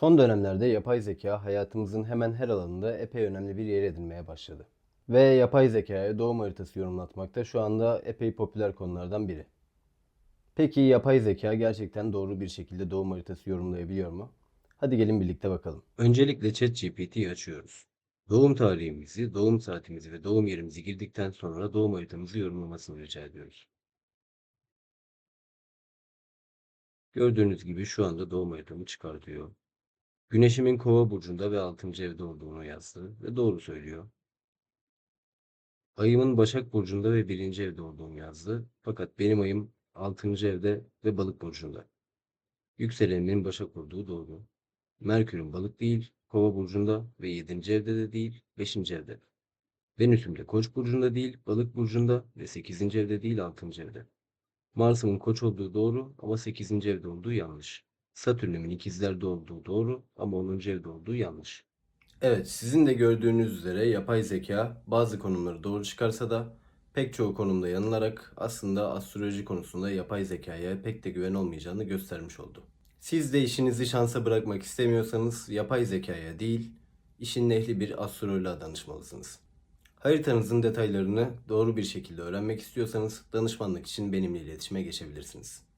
Son dönemlerde yapay zeka hayatımızın hemen her alanında epey önemli bir yer edinmeye başladı. Ve yapay zekaya doğum haritası yorumlatmak da şu anda epey popüler konulardan biri. Peki yapay zeka gerçekten doğru bir şekilde doğum haritası yorumlayabiliyor mu? Hadi gelin birlikte bakalım. Öncelikle ChatGPT'yi açıyoruz. Doğum tarihimizi, doğum saatimizi ve doğum yerimizi girdikten sonra doğum haritamızı yorumlamasını rica ediyoruz. Gördüğünüz gibi şu anda doğum haritamı çıkartıyor. Güneşimin kova burcunda ve 6. evde olduğunu yazdı ve doğru söylüyor. Ayımın Başak Burcu'nda ve 1. evde olduğunu yazdı. Fakat benim ayım 6. evde ve Balık Burcu'nda. Yükselenimin Başak olduğu doğru. Merkür'ün Balık değil, Kova Burcu'nda ve 7. evde de değil, 5. evde. Venüs'üm de Koç burcunda değil, Balık burcunda ve 8. evde değil, 6. evde. Mars'ımın Koç olduğu doğru ama 8. evde olduğu yanlış. Satürn'ümün ikizlerde olduğu doğru ama 10. evde olduğu yanlış. Evet, sizin de gördüğünüz üzere yapay zeka bazı konumları doğru çıkarsa da pek çoğu konumda yanılarak aslında astroloji konusunda yapay zekaya pek de güven olmayacağını göstermiş oldu. Siz de işinizi şansa bırakmak istemiyorsanız yapay zekaya değil, işin ehli bir astroloğa danışmalısınız. Haritanızın detaylarını doğru bir şekilde öğrenmek istiyorsanız danışmanlık için benimle iletişime geçebilirsiniz.